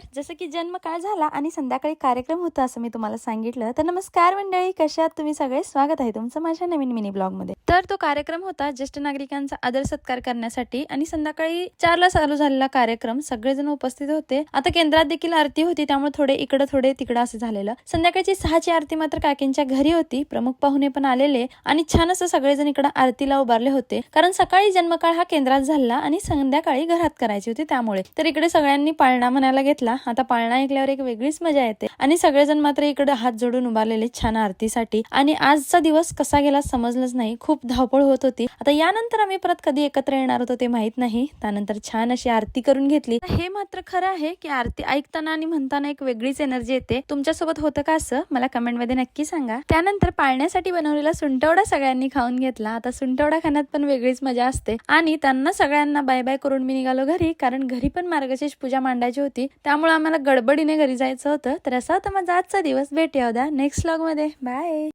तर जसं की जन्म काळ झाला आणि संध्याकाळी कार्यक्रम होता असं मी तुम्हाला सांगितलं तर नमस्कार मंडळी. कशात तुम्ही सगळे? स्वागत आहे तुमचं माझ्या नवीन मिनी ब्लॉगमध्ये. तर तो कार्यक्रम होता ज्येष्ठ नागरिकांचा आदर सत्कार करण्यासाठी आणि संध्याकाळी चारला चालू झालेला कार्यक्रम सगळेजण उपस्थित होते. आता केंद्रात देखील आरती होती त्यामुळे थोडे इकडं थोडे तिकडं असं झालेलं. संध्याकाळची सहाची आरती मात्र काकींच्या घरी होती. प्रमुख पाहुणे पण आलेले आणि छान असं सगळेजण इकडं आरतीला उभारले होते. कारण सकाळी जन्मकाळ हा केंद्रात झाला आणि संध्याकाळी घरात करायची होती त्यामुळे. तर इकडे सगळ्यांनी पाळणा म्हणायला घेतला. आता पाळणा ऐकल्यावर एक वेगळीच मजा येते. आणि सगळेजण मात्र इकडे हात जोडून उभारलेले छान आरतीसाठी. आणि आजचा दिवस कसा गेला समजलंच नाही. खूप धावपळ होत होती. आता यानंतर आम्ही परत कधी एकत्र येणार होतो ते माहीत नाही. त्यानंतर छान अशी आरती करून घेतली. हे मात्र खरं आहे की आरती ऐकताना आणि म्हणताना एक वेगळीच एनर्जी येते. तुमच्यासोबत होतं का असं? मला कमेंटमध्ये नक्की सांगा. त्यानंतर पाळण्यासाठी बनवलेला सुंटवडा सगळ्यांनी खाऊन घेतला. आता सुंटवडा खाण्यात पण वेगळीच मजा असते. आणि त्यांना सगळ्यांना बाय बाय करून मी निघालो घरी. कारण घरी पण मार्गशीर्ष पूजा मांडायची होती. त्यामुळे आम्हाला गडबडीने घरी जायचं होतं. तर असा होता माझा आजचा दिवस. भेटूया उद्या नेक्स्ट व्लॉगमध्ये बाय